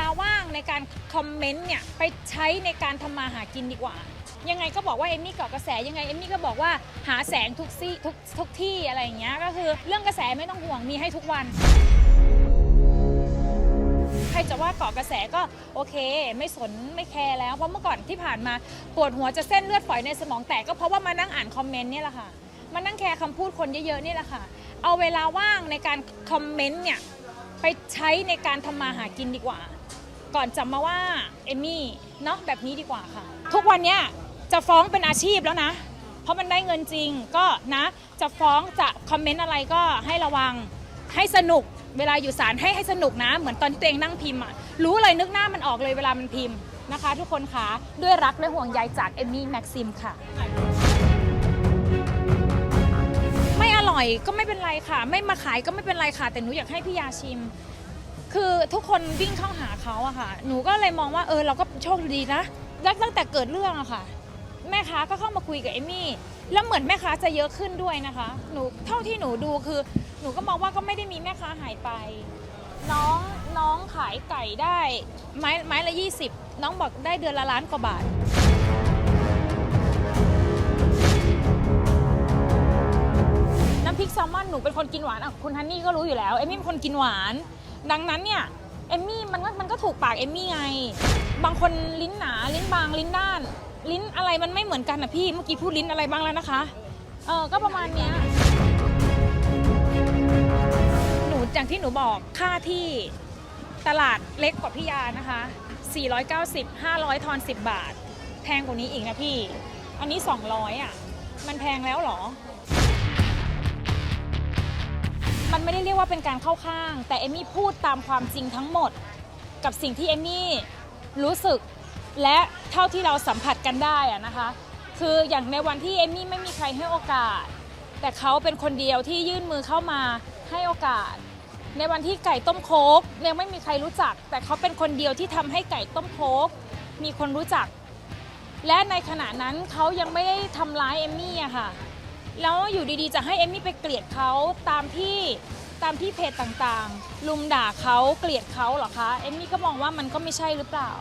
ลาว่างในการคอมเมนต์เนี่ยไปใช้ในการทำมาหากินดีกว่า ยังไงก็บอกว่าเอมมี่เกาะกระแสยังไงเอมมี่ก็บอกว่าหาแสงทุกซี่ทุกทุกที่อะไรอย่างเงี้ยก็คือเรื่องกระแสไม่ต้องห่วงมีให้ทุกวัน ใครจะว่าเกาะกระแสก็โอเค ไม่สนไม่แคร์แล้วเพราะเมื่อก่อนที่ผ่านมาปวดหัวจะเส้นเลือดฝอยในสมองแตกก็เพราะว่ามานั่งอ่านคอมเมนต์เนี่ยแหละค่ะมานั่งแคร์คำพูดคนเยอะๆนี่แหละค่ะ เอาเวลาว่างในการคอมเมนต์เนี่ยไปใช้ในการทำมาหากินดีกว่า ก่อนจะมาว่าเอมมี่เนาะแบบนี้ดีกว่าค่ะ ทุกวันเนี้ยจะฟ้องเป็นอาชีพแล้วนะ เพราะมันได้เงินจริงก็นะจะฟ้องจะคอมเมนต์อะไรก็ให้ระวังให้สนุกเวลาอยู่ศาลให้ให้สนุกนะ เหมือนตอนที่ตัวเองนั่งพิมพ์อะรู้เลยนึกหน้ามันออกเลยเวลามันพิมพ์นะคะ ทุกคนคะด้วยรักและห่วงใยจากเอมมี่แม็กซิมค่ะ ไม่อร่อยก็ไม่เป็นไรค่ะ ไม่มาขายก็ไม่เป็นไรค่ะ แต่หนูอยากให้พี่ยาชิม คือทุกคนวิ่งเข้าหาเขาอะค่ะ หนูก็เลยมองว่าเออเราก็โชคดีนะแล้วตั้งแต่เกิดเรื่องอะค่ะ แม่ค้าก็เข้ามาคุยกับเอมี่ แล้วเหมือนแม่ค้าจะเยอะขึ้นด้วยนะคะ หนูเท่าที่หนูดูคือ หนูก็มองว่าก็ไม่ได้มีแม่ค้าหายไป น้องน้องขายไก่ได้ไม้ไม้ละ 20 น้องบอกได้เดือนละล้านกว่าบาทน้ำพริกแซลมอนหนูเป็นคนกินหวานอะคุณฮันนี่ก็รู้อยู่แล้วเอมี่เป็นคนกินหวาน ดังนั้นเนี่ยเอมมี่มันก็มันก็ถูกปากเอมมี่ไง บางคนลิ้นหนาลิ้นบางลิ้นด้าน ลิ้นอะไรมันไม่เหมือนกันอะพี่เมื่อกี้พูดลิ้นอะไรบ้างแล้วนะคะเออก็ประมาณเนี้ยหนูอย่างที่หนูบอกค่าที่ตลาดเล็กกว่าพี่ยานะคะ 490 500 ทอน 10 บาท แพงกว่านี้อีกนะพี่ อันนี้ 200อะ มันแพงแล้วเหรอ มันไม่ได้เรียกว่าเป็นการเข้าข้าง แต่เอมมี่พูดตามความจริงทั้งหมด กับสิ่งที่เอมมี่รู้สึกและเท่าที่เราสัมผัสกันได้อะนะคะ คืออย่างในวันที่เอมมี่ไม่มีใครให้โอกาส แต่เขาเป็นคนเดียวที่ยื่นมือเข้ามาให้โอกาส ในวันที่ไก่ต้มโคกยังไม่มีใครรู้จัก แต่เขาเป็นคนเดียวที่ทำให้ไก่ต้มโคกมีคนรู้จัก และในขณะนั้นเขายังไม่ได้ทำร้ายเอมมี่อะค่ะ แล้วอยู่ดีๆ จะให้เอมมี่ไปเกลียดเขาตามที่ตามที่เพจต่างๆ ลุมด่าเขาเกลียดเขาเหรอคะ เอมมี่ก็มองว่ามันก็ไม่ใช่หรือเปล่า